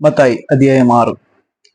മത്തായി അധ്യായം ആറ്.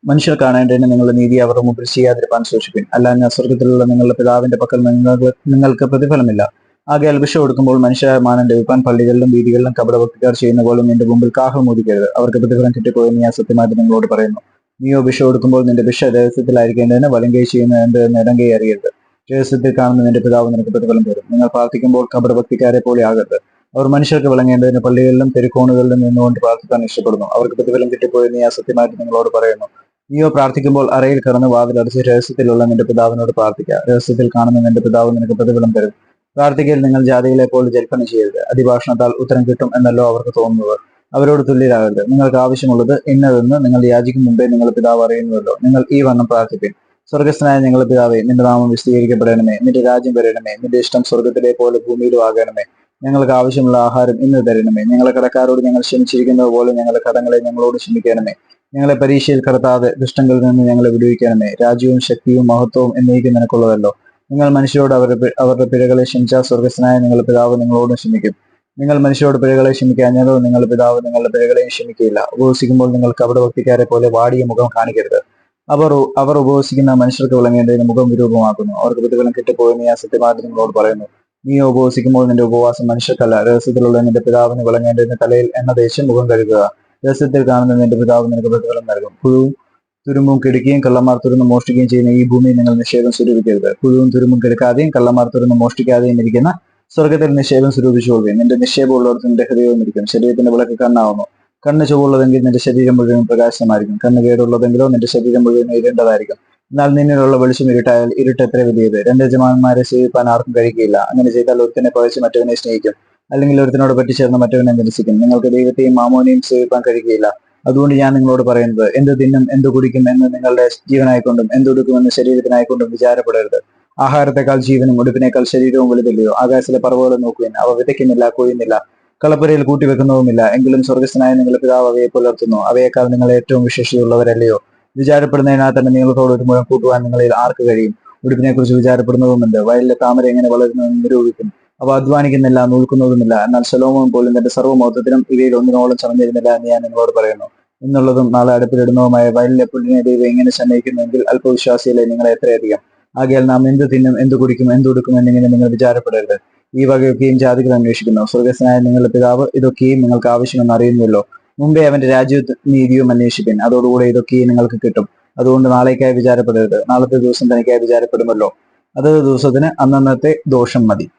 മനുഷ്യർ കാണേണ്ടതിന് നിങ്ങളുടെ നീതി അവരുടെ മുമ്പിൽ ചെയ്യാതിരിപ്പാൻ സൂക്ഷിപ്പിൻ. അല്ലാഞ്ഞ സ്വർഗത്തിലുള്ള നിങ്ങളുടെ പിതാവിന്റെ പക്കൽ നിങ്ങൾക്ക് നിങ്ങൾക്ക് പ്രതിഫലമില്ല. ആകെ അൽഭിഷം കൊടുക്കുമ്പോൾ മനുഷ്യരായ മാനം ലഭിക്കാൻ പള്ളികളിലും വീതികളിലും കപടഭക്തിക്കാർ ചെയ്യുന്ന പോലെ നിന്റെ മുമ്പിൽ കാഹം മോദിക്കരുത് അവർക്ക് പ്രതിഫലം കിട്ടിപ്പോയെന്ന് ഞാൻ സത്യമായിട്ട് നിങ്ങളോട് പറയുന്നു. നീയോ ഭിഷ കൊടുക്കുമ്പോൾ നിന്റെ ഭിഷ രഹസ്യത്തിലായിരിക്കേണ്ടതിന് വലങ്കൈ ചെയ്യുന്ന എന്ത് എന്ന് ഇടങ്കൈ അറിയരുത്. രഹസ്യത്തിൽ കാണുന്ന നിന്റെ പിതാവ് നിനക്ക് പ്രതിഫലം തരും. നിങ്ങൾ പ്രാർത്ഥിക്കുമ്പോൾ കപടഭക്തിക്കാരെ പോലെ ആകരുത്. അവർ മനുഷ്യർക്ക് വിളങ്ങേണ്ടതിന് പള്ളികളിലും തെരുക്കോണുകളിലും നിന്നുകൊണ്ട് പ്രാർത്ഥിക്കാൻ ഇഷ്ടപ്പെടുന്നു. അവർക്ക് പ്രതിഫലം കിട്ടിപ്പോയെന്ന് ഞാൻ സത്യമായിട്ട് നിങ്ങളോട് പറയുന്നു. നീയോ പ്രാർത്ഥിക്കുമ്പോൾ അറയിൽ കടന്ന് വാതിലടച്ച് രഹസ്യത്തിലുള്ള നിന്റെ പിതാവിനോട് പ്രാർത്ഥിക്കുക രഹസ്യത്തിൽ കാണുന്ന നിന്റെ പിതാവ് നിനക്ക് പ്രതിഫലം തരും. പ്രാർത്ഥിക്കയിൽ നിങ്ങൾ ജാതികളെ പോലെ ജൽപ്പന ചെയ്യരുത്. അതിഭാഷണത്താൽ ഉത്തരം കിട്ടും എന്നല്ലോ അവർക്ക് തോന്നുന്നത്. അവരോട് തുല്യരാകരുത്. നിങ്ങൾക്ക് ആവശ്യമുള്ളത് ഇന്നതെന്ന് നിങ്ങൾ യാചിക്കും മുമ്പേ നിങ്ങൾ പിതാവ് അറിയുന്നുവല്ലോ. നിങ്ങൾ ഈ വണ്ണം പ്രാർത്ഥിപ്പിൻ. സ്വർഗസ്ഥനായ നിങ്ങളുടെ പിതാവേ നിന്റെ നാമം വിശദീകരിക്കപ്പെടണമേ. നിന്റെ രാജ്യം വരണമേ. നിന്റെ ഇഷ്ടം സ്വർഗത്തിലെ പോലെ ഭൂമിയിലും ആകണമേ. ഞങ്ങൾക്ക് ആവശ്യമുള്ള ആഹാരം ഇന്ന് തരണമേ. ഞങ്ങളെ കടക്കാരോട് ഞങ്ങൾ ക്ഷമിച്ചിരിക്കുന്നത് പോലെ ഞങ്ങളുടെ കടങ്ങളെ ഞങ്ങളോട് ക്ഷമിക്കണമേ. ഞങ്ങളെ പരീക്ഷയിൽ കടത്താതെ ദുഷ്ടങ്ങളിൽ നിന്ന് ഞങ്ങളെ വിടുവിക്കണമേ. രാജ്യവും ശക്തിയും മഹത്വവും എന്നേക്കും നിനക്കുള്ളതല്ലോ. നിങ്ങൾ മനുഷ്യരോട് അവരുടെ അവരുടെ പിഴകളെ ക്ഷമിച്ചാൽ സ്വർഗസ്നായ നിങ്ങളുടെ പിതാവ് നിങ്ങളോട് ക്ഷമിക്കും. നിങ്ങൾ മനുഷ്യരോട് പിഴകളെ ക്ഷമിക്കാഞ്ഞതോ നിങ്ങളുടെ പിതാവ് നിങ്ങളുടെ പിഴകളെയും ക്ഷമിക്കുകയില്ല. ഉപവസിക്കുമ്പോൾ നിങ്ങൾക്ക് അവിടെ ഭക്തിക്കാരെ പോലെ വാടിയ മുഖം കാണിക്കരുത്. അവർ അവർ ഉപവസിക്കുന്ന മനുഷ്യർക്ക് വിളങ്ങേണ്ടതിന് മുഖം വിരൂപമാക്കുന്നു. അവർക്ക് പ്രതിഫലം കിട്ടിപ്പോയെന്ന് ഞാൻ സത്യമായിട്ട് നിങ്ങളോട് പറയുന്നു. നീ ഉപവസിക്കുമ്പോൾ നിന്റെ ഉപവാസം മനുഷ്യർക്കല്ല. രഹസ്യത്തിലുള്ള നിന്റെ പിതാവിന് വിളങ്ങേണ്ടതിന് തലയിൽ എന്ന ദേശം മുഖം കഴുകുക. രഹസ്യത്തിൽ കാണുന്ന നിന്റെ പിതാവ് നിനക്ക് പ്രതിഫലം നൽകും. പുഴുവും തുരുമ്പും കിടക്കുകയും കള്ളമാർ തുറന്ന് മോഷ്ടിക്കുകയും ചെയ്യുന്ന ഈ ഭൂമിയിൽ നിങ്ങൾ നിക്ഷേപം സ്വരൂപിക്കരുത്. പുഴുവും തുരുമ്പും കിടക്കാതെയും കള്ളമാർ തുറന്ന് മോഷ്ടിക്കാതെയും ഇരിക്കുന്ന സ്വർഗത്തിൽ നിക്ഷേപം സ്വരൂപിച്ചു പോകുകയും നിന്റെ നിക്ഷേപം ഉള്ളിടത്ത് നിന്റെ ഹൃദയവും ഇരിക്കും. ശരീരത്തിന്റെ വിളക്ക് കണ്ണാവുന്നു. കണ്ണ് ചുവുള്ളതെങ്കിൽ നിന്റെ ശരീരം മുഴുവൻ പ്രകാശമായിരിക്കും. കണ്ണ് കേടുള്ളതെങ്കിലോ നിന്റെ ശരീരം മുഴുവൻ ഇരുണ്ടതായിരിക്കും. എന്നാൽ നിന്നിലുള്ള വെളിച്ചം ഇരുട്ടായാൽ ഇരുട്ട് എത്ര വലിയത് രണ്ട് യജമാനന്മാരെ സേവിപ്പാൻ ആർക്കും കഴിയില്ല. അങ്ങനെ ചെയ്താൽ ഒരുത്തിനെ പഴച്ച് മറ്റവനെ സ്നേഹിക്കും. അല്ലെങ്കിൽ ഒരുത്തിനോട് പറ്റിച്ചേർന്ന് മറ്റവനെ നിരസിക്കും നിങ്ങൾക്ക് ദൈവത്തെയും മാമോനെയും സേവിപ്പാൻ കഴിയുകയില്ല അതുകൊണ്ട് ഞാൻ നിങ്ങളോട് പറയുന്നത് എന്ത് തിന്നും എന്ത് കുടിക്കും എന്ന് നിങ്ങളുടെ ജീവനായിക്കൊണ്ടും എന്തൊടുക്കുമെന്ന് ശരീരത്തിനായിക്കൊണ്ടും വിചാരപ്പെടരുത്. ആഹാരത്തെക്കാൾ ജീവനും ഉടുപ്പിനേക്കാൾ ശരീരവും വലുതല്ലയോ? ആകാശത്തിലെ പറവുകളെ നോക്കുകയും അവ വിതയ്ക്കുന്നില്ല കൊയ്യുന്നില്ല. കളപ്പുരയിൽ കൂട്ടിവെക്കുന്നതുമില്ല. എങ്കിലും സ്വർഗസ്ഥനായ നിങ്ങളുടെ പിതാവ് അവയെ പുലർത്തുന്നു അവയേക്കാൾ നിങ്ങൾ ഏറ്റവും വിശേഷിയുള്ളവരല്ലയോ? വിചാരപ്പെടുന്നതിനാൽ തന്നെ നിങ്ങളോട് ഒരു മുഴം കൂട്ടുവാൻ നിങ്ങളിൽ ആർക്ക് കഴിയും? ഉടുപ്പിനെ കുറിച്ച് വിചാരപ്പെടുന്നതുമുണ്ട്. വയലിലെ താമര എങ്ങനെ വളരുന്നതെന്ന് നിരൂപിക്കും അവ അധ്വാനിക്കുന്നില്ല നൂൽക്കുന്നതുമില്ല. എന്നാൽ ശലോമോൻ പോലും തന്റെ സർവമൗത്വത്തിനും ഇവയിൽ ഒന്നിനോളം ചമഞ്ഞിരുന്നില്ല എന്ന് ഞാൻ നിങ്ങളോട് പറയുന്നു. എന്നുള്ളതും നാളെ അടുപ്പിലിടുന്നതുമായ വയലിലെ പുല്ലിനെ ദൈവം എങ്ങനെ സന്നയിക്കുന്നുവെങ്കിൽ അല്പവിശ്വാസിയിലെ നിങ്ങളെ എത്രയധികം. ആകയാൽ നാം എന്ത് തിന്നും എന്ത് കുടിക്കും എന്തുടുക്കും എന്നിങ്ങനെ നിങ്ങൾ വിചാരപ്പെടരുത്. ഈ വകയൊക്കെയും ജാതികൾ അന്വേഷിക്കുന്നു. സ്വർഗസ്നായ നിങ്ങളുടെ പിതാവ് ഇതൊക്കെയും നിങ്ങൾക്ക് ആവശ്യമെന്ന് അറിയുന്നല്ലോ മുമ്പേ അവന്റെ രാജ്യവും നീതിയും അന്വേഷിപ്പിൻ. അതോടുകൂടെ ഇതൊക്കെയും നിങ്ങൾക്ക് കിട്ടും. അതുകൊണ്ട് നാളേക്കായി വിചാരപ്പെടരുത്. നാളത്തെ ദിവസം തനിക്കായി വിചാരപ്പെടുമല്ലോ. അതത് ദിവസത്തിന് അന്നന്നത്തെ ദോഷം മതി.